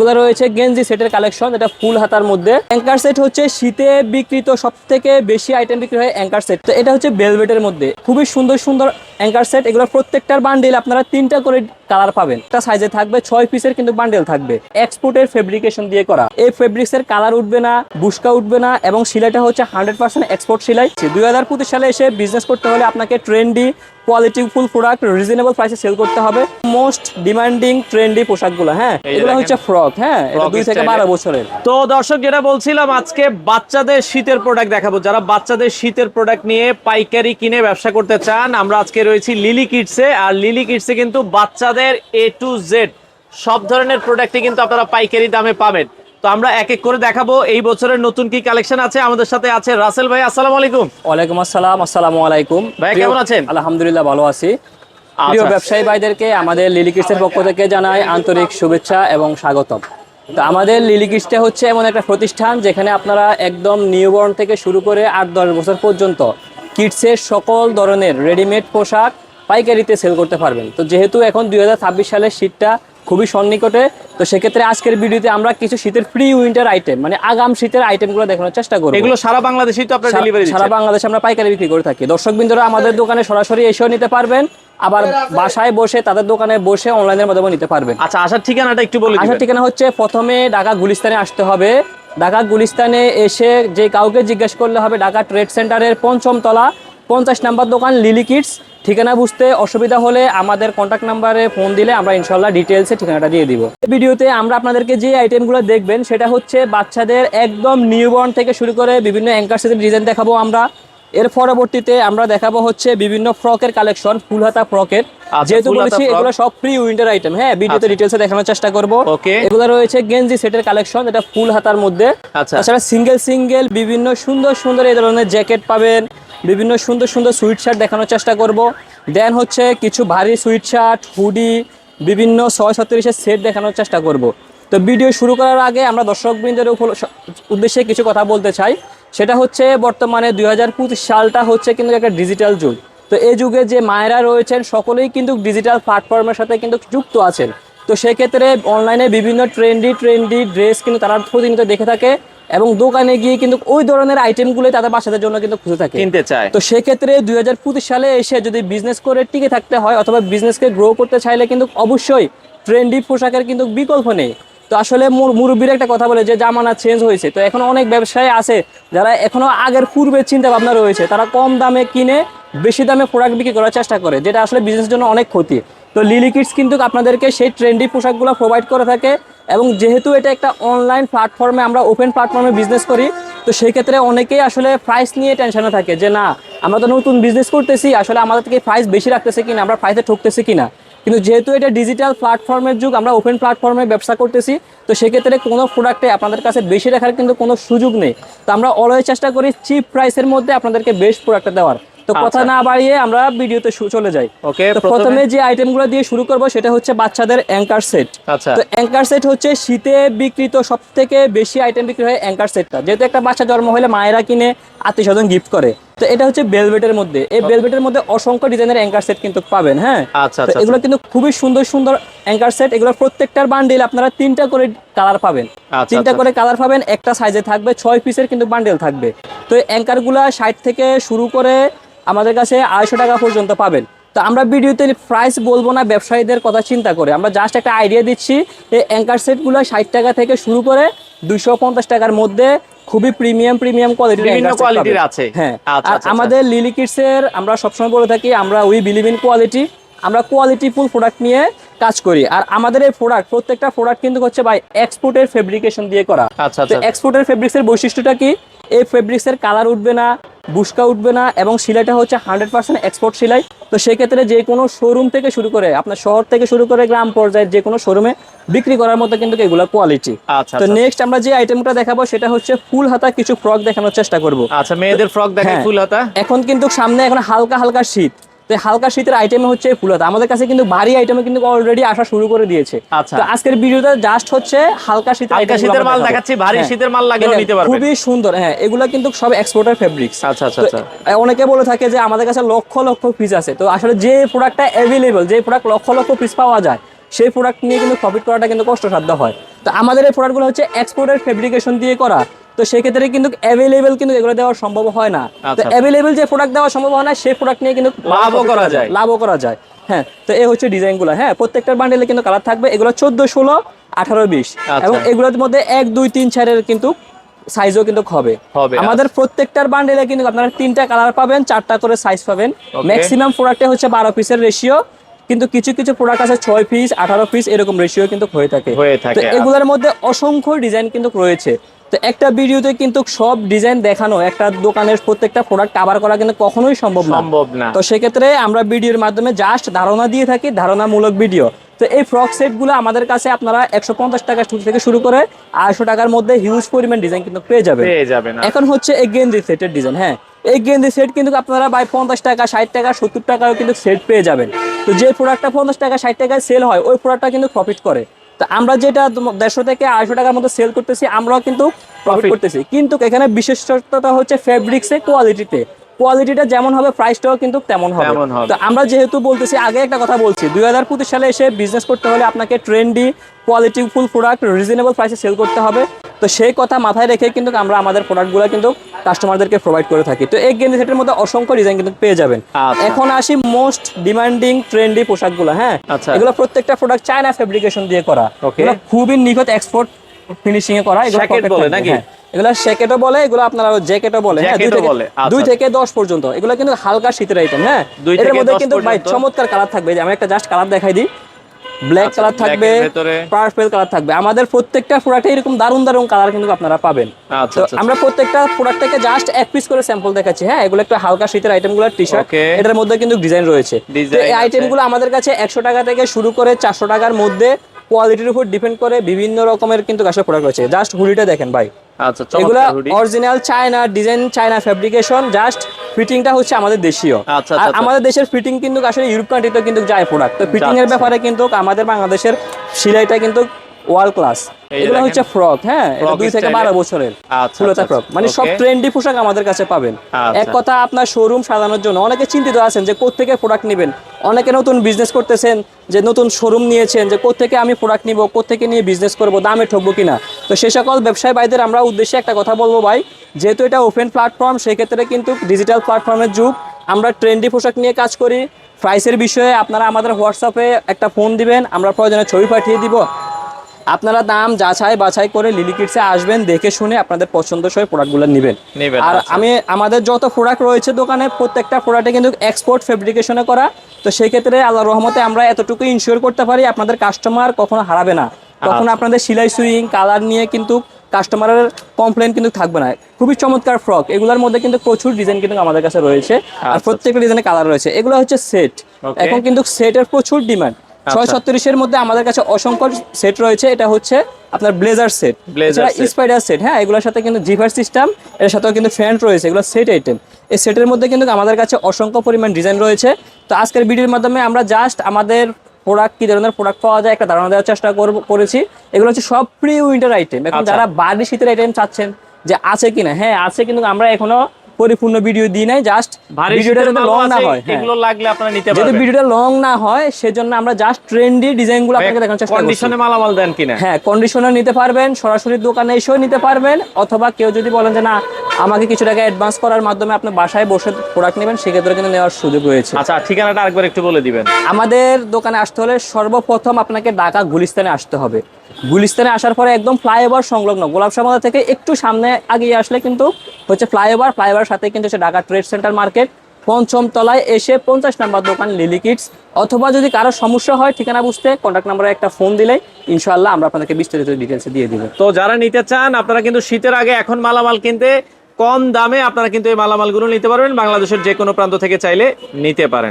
রয়েছে গেঞ্জি সেটের কালেকশন, এটা ফুল হাতার মধ্যে। অ্যাঙ্কার সেট হচ্ছে শীতে বিক্রিত সব থেকে বেশি আইটেম বিক্রি হয় অ্যাঙ্কার সেট। তো এটা হচ্ছে বেলভেটের মধ্যে। খুবই সুন্দর সুন্দর অ্যাঙ্কার সেট। এগুলো প্রত্যেকটার বান্ডিল আপনারা তিনটা করে কালার পাবেন। একটা সাইজে থাকবে, ছয় পিসের কিন্তু বান্ডেল থাকবে। এক্সপোর্টের ফেব্রিকেশন দিয়ে করা। এই ফেব্রিক্স এর কালার উঠবে না, বুসকা উঠবে না এবং সিলাইটা হচ্ছে হান্ড্রেড পার্সেন্ট এক্সপোর্ট সিলাই। দুই হাজার পঁচিশ সালে এসে বিজনেস করতে হলে আপনাকে trendy quality full product reasonable প্রাইসে সেল করতে হবে। মোস্ট ডিমান্ডিং ট্রেন্ডি পোশাকগুলো হ্যাঁ? এগুলো হচ্ছে ফ্রক হ্যাঁ? এটা দুই থেকে বারো বছরের। তো দর্শক যেটা বলছিলাম আজকে বাচ্চাদের শীতের প্রোডাক্ট দেখাবো। যারা বাচ্চাদের শীতের প্রোডাক্ট নিয়ে পাইকারি কিনে ব্যবসা করতে চান আমরা আজকে রয়েছি লিলি কিডসে আর লিলি কিডসে কিন্তু বাচ্চাদের এ টু জেড সব ধরনের প্রোডাক্টই কিন্তু আপনারা পাইকারি দামে পাবেন। তো আমরা এক এক করে দেখাবো। এই বছরের নতুন কি কালেকশন আছে? আমাদের সাথে আছে রাসেল ভাই আসসালামু আলাইকুম। ওয়ালাইকুম আসসালাম আসসালামু আলাইকুম। প্রিয়- কেমন আছেন? আলহামদুলিল্লাহ ভালো আছি। প্রিয় আচ্ছা। ব্যবসায়ী ভাইদেরকে আমাদের লিলিকিস্টের পক্ষ থেকে জানাই আন্তরিক শুভেচ্ছা এবং স্বাগতম। তো আমাদের লিলিকিস্টে হচ্ছে এমন একটা প্রতিষ্ঠান যেখানে আপনারা একদম নিউবর্ন থেকে শুরু করে আট দশ বছর পর্যন্ত কিডসের সকল ধরনের রেডিমেড পোশাক পাইকারিতে সেল করতে পারবেন। তো যেহেতু এখন দুই হাজার ছাব্বিশ সালের শীতটা খুবই সন্নিকটে। তো সেক্ষেত্রে আজকের ভিডিওতে আমরা কিছু শীতের প্রি উইন্টার আইটেম মানে আগাম শীতের আইটেমগুলো দেখানোর চেষ্টা করব। এগুলো সারা বাংলাদেশেই তো আপনারা ডেলিভারি সারা বাংলাদেশে আমরা পাইকারি বিক্রি করে থাকি। দর্শক বিন্দুরা আমাদের দোকানে সরাসরি এসেও নিতে পারবেন আবার বাসায় বসে তাদের দোকানে বসে অনলাইনের মাধ্যমে নিতে পারবেন। আচ্ছা আসার ঠিকানাটা একটু বলে আসার ঠিকানা হচ্ছে প্রথমে ঢাকা গুলিস্তানে আসতে হবে। ঢাকা গুলিস্তানে এসে যে কাউকে জিজ্ঞেস করলে হবে ঢাকা ট্রেড সেন্টারের পঞ্চম তলা। পঞ্চাশ নাম্বার দোকান লিলি কিডস। ঠিকানা বুঝতে অসুবিধা হলে আমাদের কন্ট্যাক্ট নাম্বারে ফোন দিলে আমরা ইনশাল্লাহ ডিটেলসে ঠিকানাটা দিয়ে দিব। এই ভিডিওতে আমরা আপনাদেরকে যে আইটেমগুলো দেখবেন সেটা হচ্ছে বাচ্চাদের একদম নিউবর্ন থেকে শুরু করে বিভিন্ন অ্যাঙ্কার সেটের ডিজাইন দেখাবো আমরা। এর পরবর্তীতে আমরা দেখাবো হচ্ছে বিভিন্ন ফ্রকের কালেকশন ফুল হাতা ফ্রকের। আচ্ছা, যেহেতু বলেছি এগুলো সব প্রি উইন্টার আইটেম হ্যাঁ ভিডিওতে আচ্ছা। ডিটেলসে দেখানোর চেষ্টা করব। এগুলো রয়েছে গেঞ্জি সেটের কালেকশন এটা ফুল হাতার মধ্যে। আচ্ছা। তাছাড়া সিঙ্গেল সিঙ্গেল বিভিন্ন সুন্দর সুন্দর এই ধরনের জ্যাকেট পাবেন। বিভিন্ন সুন্দর সুন্দর সুইট শার্ট দেখানোর চেষ্টা করব। দেন হচ্ছে কিছু ভারী সুইট শার্ট হুডি বিভিন্ন ছয় ছত্রিশের সেট দেখানোর চেষ্টা করব। তো ভিডিও শুরু করার আগে আমরা দর্শকবৃন্দের উদ্দেশ্যে কিছু কথা বলতে চাই। সেটা হচ্ছে বর্তমানে দুই সালটা হচ্ছে কিন্তু একটা ডিজিটাল যুগ। তো এই যুগে যে মায়েরা রয়েছেন, সকলেই কিন্তু ডিজিটাল প্ল্যাটফর্মের সাথে কিন্তু যুক্ত আছেন। তো সেক্ষেত্রে অনলাইনে বিভিন্ন ট্রেন্ডি ট্রেন্ডি ড্রেস কিন্তু তারা প্রতিনিয়ত দেখে থাকে। এবং দোকানে গিয়ে কিন্তু ওই ধরনের আইটেমগুলোই তাদের বাচ্চাদের জন্য কিন্তু খুঁজে থাকে। কিনতে চায়। তো সেক্ষেত্রে দুই হাজার পঁচিশ সালে এসে যদি বিজনেস করে টিকে থাকতে হয় অথবা বিজনেসকে গ্রো করতে চাইলে কিন্তু অবশ্যই ট্রেন্ডি পোশাকের কিন্তু বিকল্প নেই। তো আসলে মুর- মুরব্বীর একটা কথা বলে যে জামানা চেঞ্জ হয়েছে। তো এখন অনেক ব্যবসায়ী আছে যারা এখনও আগের পূর্বের চিন্তা ভাবনা রয়েছে। তারা কম দামে কিনে বেশি দামে প্রোডাক্ট বিক্রি করার চেষ্টা করে যেটা আসলে বিজনেসের জন্য অনেক ক্ষতি। তো লিলি কিডস কিন্তু আপনাদেরকে সেই ট্রেন্ডি পোশাকগুলো প্রোভাইড করে থাকে। এবং যেহেতু এটা একটা অনলাইন প্ল্যাটফর্মে আমরা ওপেন প্ল্যাটফর্মে বিজনেস করি, তো সেই ক্ষেত্রে অনেকেই আসলে প্রাইস নিয়ে টেনশনে থাকে যে না, আমরা তো নতুন বিজনেস করতেছি, আসলে আমাদের থেকে প্রাইস বেশি রাখতেছে কিনা, আমরা প্রাইসে ঠকতেছি কিনা? কিন্তু যেহেতু এটা ডিজিটাল প্ল্যাটফর্মের যুগ, আমরা ওপেন প্ল্যাটফর্মে ব্যবসা করতেছি, তো সেক্ষেত্রে কোনো প্রোডাক্টে আপনাদের কাছে বেশি রাখার কিন্তু কোনো সুযোগ নেই। তো আমরা অলওয়েজ চেষ্টা করি চিপ প্রাইসের মধ্যে আপনাদেরকে বেস্ট প্রোডাক্টটা দেওয়ার। তো কথা আচ্ছা। না বাড়িয়ে আমরা ভিডিওতে চলে যাই। ওকে তো প্রথমে যে আইটেমগুলো দিয়ে শুরু করব সেটা হচ্ছে বাচ্চাদের অ্যাঙ্কার সেট আচ্ছা। তো অ্যাঙ্কার সেট হচ্ছে শীতে বিক্রিত সব থেকে বেশি আইটেম বিক্রি হয় অ্যাঙ্কার সেটটা যেহেতু একটা বাচ্চা জন্ম হলে মায়েরা কিনে আত্মীয় স্বজন গিফট করে। তো এটা হচ্ছে বেলভেটের মধ্যে। এই বেলভেটের মধ্যে অসংখ্য ডিজাইনের অ্যাঙ্কার সেট কিন্তু পাবেন হ্যাঁ? আচ্ছা আচ্ছা এগুলো কিন্তু খুবই সুন্দর সুন্দর অ্যাঙ্কার সেট এগুলো প্রত্যেকটার বান্ডেল আপনারা তিনটা করে কালার পাবেন। আচ্ছা, তিনটা আচ্ছা। করে কালার পাবেন একটা সাইজে থাকবে ছয় পিসের কিন্তু বান্ডেল থাকবে। তো অ্যাঙ্কারগুলো ষাট থেকে শুরু করে আমাদের কাছে আড়াইশো টাকা পর্যন্ত পাবেন। তো আমরা ভিডিওতে প্রাইস বলব না ব্যবসায়ীদের কথা চিন্তা করে। আমরা জাস্ট একটা আইডিয়া দিচ্ছি এই অ্যাঙ্কার সেটগুলো ষাট টাকা থেকে শুরু করে দুইশো পঞ্চাশ টাকার মধ্যে খুবই প্রিমিয়াম প্রিমিয়াম কোয়ালিটির বিভিন্ন কোয়ালিটির আছে। হ্যাঁ আচ্ছা, আর আচ্ছা, আমাদের লিলি কিডসের আমরা সবসময় বলে থাকি আমরা উই বিলিভ ইন কোয়ালিটি আমরা কোয়ালিটি ফুল প্রোডাক্ট নিয়ে কাজ করি। আর আমাদের এই প্রোডাক্ট প্রত্যেকটা প্রোডাক্ট কিন্তু হচ্ছে ভাই এক্সপোর্টের ফেব্রিকেশন দিয়ে করা। আচ্ছা তো আচ্ছা। এক্সপোর্টের ফেব্রিক্সের বৈশিষ্ট্যটা কি? এই ফেব্রিক্সের কালার উঠবে না বুসকা উঠবে না এবং সিলাইটা হচ্ছে হান্ড্রেড পার্সেন্ট এক্সপোর্ট সিলাই। তো সেক্ষেত্রে যে কোনো শোরুম থেকে শুরু করে আপনার শহর থেকে শুরু করে গ্রাম পর্যায়ে যে কোনো শোরুমে বিক্রি করার মতো কিন্তু এগুলো কোয়ালিটি আচ্ছা তো আচ্ছা। নেক্সট আমরা যে আইটেমটা দেখাবো সেটা হচ্ছে ফুল হাতা কিছু ফ্রক দেখানোর চেষ্টা করব। আচ্ছা মেয়েদের ফ্রক দেখে হ্যাঁ। ফুল হাতা এখন কিন্তু সামনে এখন হালকা হালকা শীত। তো হালকা শীতের আইটেম হচ্ছে ফুল আমাদের কাছে কিন্তু ভারী আইটেমে কিন্তু অলরেডি আসা শুরু করে দিয়েছে। আচ্ছা। তো আজকের ভিডিওটা জাস্ট হচ্ছে হালকা শীতের হালকা শীতের মাল দেখাচ্ছি, ভারী হ্যাঁ। শীতের মাল লাগলেও নিতে পারবেন। খুবই সুন্দর হ্যাঁ এগুলা কিন্তু সব এক্সপোর্টার ফেব্রিক্স আচ্ছা আচ্ছা আচ্ছা। অনেকে বলে থাকে যে আমাদের কাছে লক্ষ লক্ষ পিস আছে। তো আসলে যে প্রোডাক্টটা অ্যাভেলেবল যে প্রোডাক্ট লক্ষ লক্ষ পিস পাওয়া যায় সেই প্রোডাক্ট নিয়ে কিন্তু প্রফিট করাটা কিন্তু কষ্টসাধ্য হয়। তো আমাদের এই প্রোডাক্টগুলো হচ্ছে এক্সপোর্টের ফেব্রিকেশন দিয়ে করা। তো সেক্ষেত্রে কিন্তু অ্যাভেলেবেল কিন্তু এগুলো দেওয়া সম্ভব হয় না। তো আচ্ছা। অ্যাভেলেবেল যে প্রোডাক্ট দেওয়া সম্ভব হয় না সেই প্রোডাক্ট নিয়ে কিন্তু লাভও করা যায়। লাভও করা যায়। হ্যাঁ তো এই হচ্ছে ডিজাইনগুলো। হ্যাঁ প্রত্যেকটার বান্ডেলে কিন্তু কালার থাকবে। এগুলো চোদ্দ ষোলো আঠারো বিশ। আচ্ছা। এবং এগুলোর মধ্যে এক দুই তিন চারের কিন্তু সাইজও কিন্তু হবে। আমাদের প্রত্যেকটার বান্ডেলে কিন্তু আপনারা তিনটা কালার পাবেন চারটা করে সাইজ পাবেন। ম্যাক্সিমাম প্রোডাক্টে হচ্ছে বারো পিসের রেশিও কিন্তু কিছু কিছু প্রোডাক্ট আছে ছয় পিস আঠারো পিস এরকম রেশিও কিন্তু হয়ে থাকে। তো এগুলোর মধ্যে অসংখ্য ডিজাইন কিন্তু রয়েছে। তো একটা ভিডিওতে কিন্তু সব ডিজাইন দেখানো একটা দোকানের প্রত্যেকটা প্রোডাক্ট কভার করা কিন্তু কখনোই সম্ভব না। সম্ভব না। তো সেক্ষেত্রে আমরা ভিডিওর মাধ্যমে জাস্ট ধারণা দিয়ে থাকি ধারণামূলক ভিডিও তো এই ফ্রক সেটগুলো আমাদের কাছে আপনারা একশো পঞ্চাশ টাকা থেকে শুরু করে আড়াইশো টাকার মধ্যে হিউজ পরিমাণ ডিজাইন কিন্তু পেয়ে যাবেন। পেয়ে যাবে এখন হচ্ছে এই গেঞ্জি সেটের ডিজাইন হ্যাঁ। এই গেঞ্জি সেট কিন্তু আপনারা বাই পঞ্চাশ টাকা ষাট টাকা সত্তর টাকাও কিন্তু সেট পেয়ে যাবেন। তো যে প্রোডাক্টটা পঞ্চাশ টাকা ষাট টাকায় সেল হয় ওই প্রোডাক্টটা কিন্তু প্রফিট করে। তো আমরা যেটা দেড়শো থেকে আড়াইশো টাকার মধ্যে সেল করতেছি আমরাও কিন্তু প্রফিট। করতেছি। কিন্তু এখানে বিশেষত্বটা হচ্ছে ফেব্রিক্সে কোয়ালিটিতে কোয়ালিটিটা যেমন হবে প্রাইসটাও কিন্তু তেমন হবে। তো আমরা যেহেতু বলতেছি আগে একটা কথা বলছি দুই হাজার পঁচিশ সালে এসে বিজনেস করতে হলে আপনাকে trendy quality full product reasonable প্রাইসে সেল করতে হবে। তো সেই কথা মাথায় রেখে কিন্তু আমরা আমাদের প্রোডাক্টগুলো কিন্তু কাস্টমারদেরকে প্রোভাইড করে থাকি। তো এই গেঞ্জি সেটের মধ্যে অসংখ্য ডিজাইন কিন্তু পেয়ে যাবেন। আচ্ছা। এখন আসি মোস্ট ডিমান্ডিং ট্রেন্ডি পোশাকগুলো হ্যাঁ। এগুলো প্রত্যেকটা প্রোডাক্ট চায়না ফেব্রিকেশন দিয়ে করা। খুবই নিখুঁত এক্সপোর্ট ফিনিশিং এ করা এগুলো নাকি? এগুলো জ্যাকেটও বলে এগুলো আপনারা জ্যাকেটও বলে হ্যাঁ দুই থেকে বলে, আচ্ছা। দুই থেকে দশ পর্যন্ত। এগুলো কিন্তু হালকা শীতের আইটেম হ্যাঁ? এর মধ্যে কিন্তু ভাই চমৎকার কালার থাকবে। আমি একটা জাস্ট কালার দেখাই দিই। ব্ল্যাক আচ্ছা, কালার থাকবে পার্পল কালার থাকবে। আমাদের প্রত্যেকটা প্রোডাক্টে এরকম দারুণ দারুণ কালার কিন্তু আপনারা পাবেন। আচ্ছা তো আচ্ছা আমরা প্রত্যেকটা প্রোডাক্ট থেকে জাস্ট এক পিস করে স্যাম্পল দেখাচ্ছি। হ্যাঁ এগুলো একটু হালকা শীতের আইটেমগুলো টি শার্ট এটার মধ্যে কিন্তু ডিজাইন রয়েছে। এই। আইটেমগুলো আমাদের কাছে একশো টাকা থেকে শুরু করে চারশো টাকার মধ্যে কোয়ালিটির উপর ডিপেন্ড করে বিভিন্ন রকমের কিন্তু কাশের প্রোডাক্ট রয়েছে। জাস্ট হুডিটা দেখেন ভাই। আচ্ছা এগুলা original China design China fabrication just ফিটিংটা হচ্ছে আমাদের দেশীয়। আচ্ছা, আর আচ্ছা। আমাদের দেশের ফিটিং কিন্তু আসলে ইউরোপ কান্ট্রিতে কিন্তু যায় প্রোডাক্ট তো ফিটিং এর ব্যাপারে কিন্তু আমাদের বাংলাদেশের সিলাইটা কিন্তু ওয়ার্ল্ড ক্লাস। এগুলো হচ্ছে ফ্রক হ্যাঁ? এটা দুই থেকে বারো বছরের আচ্ছা, ফুলতা আচ্ছা, ফ্রক। মানে সব ট্রেন্ডি পোশাক আমাদের কাছে পাবেন। আচ্ছা। এক কথা আপনার শোরুম সাজানোর জন্য অনেকে চিন্তিত আছেন যে কোত্থেকে প্রোডাক্ট নেবেন। অনেকে নতুন বিজনেস করতেছেন যে নতুন শোরুম নিয়েছেন যে কোত্থেকে আমি প্রোডাক্ট নিব কোত্থেকে নিয়ে বিজনেস করব দামে ঠকবো কিনা। তো সে সকল ব্যবসায়ী ভাইদের আমরা উদ্দেশ্যে একটা কথা বলব ভাই যেহেতু এটা ওপেন প্ল্যাটফর্ম সেক্ষেত্রে কিন্তু ডিজিটাল প্ল্যাটফর্মের যুগ। আমরা ট্রেন্ডি পোশাক নিয়ে কাজ করি। প্রাইসের বিষয়ে আপনারা আমাদের হোয়াটসঅ্যাপে একটা ফোন দিবেন আমরা প্রয়োজনে ছবি পাঠিয়ে দিব। আপনারা দাম যাচাই বাছাই করে লিলি কিটসে আসবেন দেখে শুনে আপনাদের পছন্দসই প্রোডাক্টগুলো নেবেন। নেবেন, আর আচ্ছা। আমি আমাদের যত প্রোডাক্ট রয়েছে দোকানে প্রত্যেকটা প্রোডাক্টে কিন্তু এক্সপোর্ট ফেব্রিকেশনে করা। তো সেই ক্ষেত্রে আল্লাহ রহমতে আমরা এতটুকু ইনশিওর করতে পারি আপনাদের কাস্টমার কখনো হারাবে না। কখনো আচ্ছা। আপনাদের সিলাই সুইং কালার নিয়ে কিন্তু কাস্টমারের কমপ্লেন কিন্তু থাকবে না। খুবই চমৎকার ফ্রক এগুলোর মধ্যে কিন্তু প্রচুর ডিজাইন কিন্তু আমাদের কাছে রয়েছে। আর আচ্ছা, প্রত্যেকটা ডিজাইনে কালার রয়েছে। এগুলো হচ্ছে সেট এখন কিন্তু সেটের প্রচুর ডিমান্ড ছয় আচ্ছা। ছত্রিশের মধ্যে আমাদের কাছে অসংখ্য সেট রয়েছে। এটা হচ্ছে আপনার ব্লেজার সেট স্পাইডার সেট হ্যাঁ এগুলোর সাথে কিন্তু জিভার সিস্টেম এর সাথেও কিন্তু ফ্যান্ট রয়েছে এগুলো সেট আইটেম এই সেটের মধ্যে কিন্তু আমাদের কাছে অসংখ্য পরিমাণ ডিজাইন রয়েছে। তো আজকের ভিডিওর মাধ্যমে আমরা জাস্ট আমাদের প্রোডাক্ট কি ধরনের প্রোডাক্ট পাওয়া যায় একটা ধারণা দেওয়ার চেষ্টা করব- করেছি। এগুলো হচ্ছে সব প্রি উইন্টার আইটেম এখন আচ্ছা। যারা বাড়ি শীতের আইটেম চাচ্ছেন যে আছে কিনা হ্যাঁ আছে কিন্তু আমরা এখনও পরিপূর্ণ ভিডিও দিই নাই জাস্ট ভিডিওটা যাতে লং না হয় হ্যাঁ। এগুলো লাগলে আপনারা নিতে পারবেন। যদি ভিডিওটা লং না হয় সেজন্য আমরা জাস্ট ট্রেন্ডি ডিজাইনগুলো আপনাকে দেখানোর চেষ্টা করছি। কন্ডিশনে মালামাল দেন কিনা? হ্যাঁ কন্ডিশনার নিতে পারবেন সরাসরি দোকানে এসেও নিতে পারবেন অথবা কেউ যদি বলেন যে না আমাকে কিছু টাকা অ্যাডভান্স করার মাধ্যমে আপনি বাসায় বসে প্রোডাক্ট নেবেন সেক্ষেত্রে কিন্তু নেওয়ার সুযোগ রয়েছে। আচ্ছা ঠিকানাটা আরেকবার একটু বলে দিবেন। আমাদের দোকানে আসতে হলে সর্বপ্রথম আপনাকে ঢাকা গুলিস্তানে আসতে হবে। গুলিস্তানে আসার পরে একদম ফ্লাইওভার সংলগ্ন। গোলাপ সামাদা থেকে একটু সামনে আগিয়ে আসলে কিন্তু হচ্ছে ফ্লাইওভার ফ্লাইওভার সাথে কিন্তু হচ্ছে ঢাকা ট্রেড সেন্টার মার্কেট পঞ্চম তলায় এসে পঞ্চাশ নাম্বার দোকান লিলি কিডস। অথবা যদি কারও সমস্যা হয়, ঠিকানা বুঝতে কন্ট্যাক্ট নাম্বারে একটা ফোন দিলে ইনশাল্লাহ আমরা আপনাদেরকে বিস্তারিত ডিটেলস দিয়ে দিব। তো যারা নিতে চান, আপনারা কিন্তু শীতের আগে এখন মালামাল কিনতে কম দামে আপনারা কিন্তু এই মালামালগুলো নিতে পারবেন। বাংলাদেশের যে কোনো প্রান্ত থেকে চাইলে নিতে পারেন।